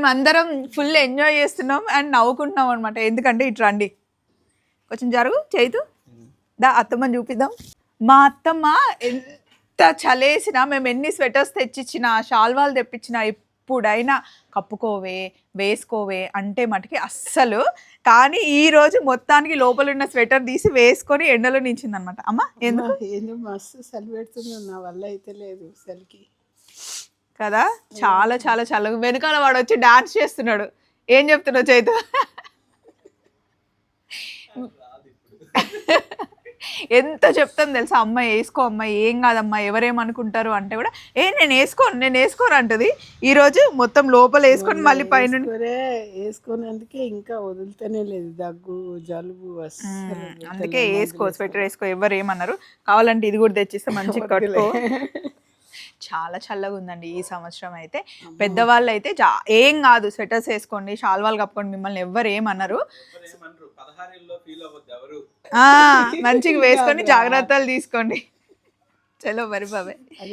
మేము అందరం full enjoy చేస్తున్నాం అండ్ నవ్వుకుంటున్నాం అనమాట ఎందుకంటే ఇటు రండి. కొంచెం జరుగు చేతు. దా అత్తమ్మని చూపిద్దాం. మా అత్తమ్మ ఎంత చలేసినా మేము ఎన్ని స్వెటర్స్ తెచ్చిచ్చినా షాల్వాలు తెప్పించినా ఎప్పుడైనా కప్పుకోవే వేసుకోవే అంటే మటుకి అస్సలు. కానీ ఈ రోజు మొత్తానికి లోపల ఉన్న స్వెటర్ తీసి వేసుకొని ఎండలో నించింది అనమాట అమ్మ ఎందుకు? మస్తు చలి పెడుతుంది నా వల్ల అయితే లేదు చలికి కదా? చాలా చాలా చాలా. వెనకాల వాడు వచ్చి డాన్స్ చేస్తున్నాడు. ఏం చెప్తున్నావు చైతు? ఎంత చెప్తాను తెలుసా? అమ్మ వేసుకో అమ్మ ఏం కాదమ్మా? ఎవరేమనుకుంటారు అంటే కూడా ఏ నేను వేసుకోను నేను వేసుకోను అంటది. ఈ రోజు మొత్తం లోపల వేసుకొని మళ్ళీ పైన వేసుకున్నందుకే ఇంకా వదులుతూనే లేదు. దగ్గు జలుబు అందుకే వేసుకో స్వెటర్ వేసుకో. ఎవరు ఏమన్నారు? కావాలంటే ఇది కూడా తెచ్చిస్తే మంచిగా కట్టుకో. చాలా చల్లగా ఉందండి ఈ సంవత్సరం అయితే. పెద్దవాళ్ళు అయితే ఏం కాదు స్వెటర్స్ వేసుకోండి షాల్వాలు కప్పుకోండి మిమ్మల్ని ఎవ్వరు ఏమన్నారు ఆ, మంచిగా వేసుకొని జాగ్రత్తలు తీసుకోండి. చలో మరి బాబాయ్.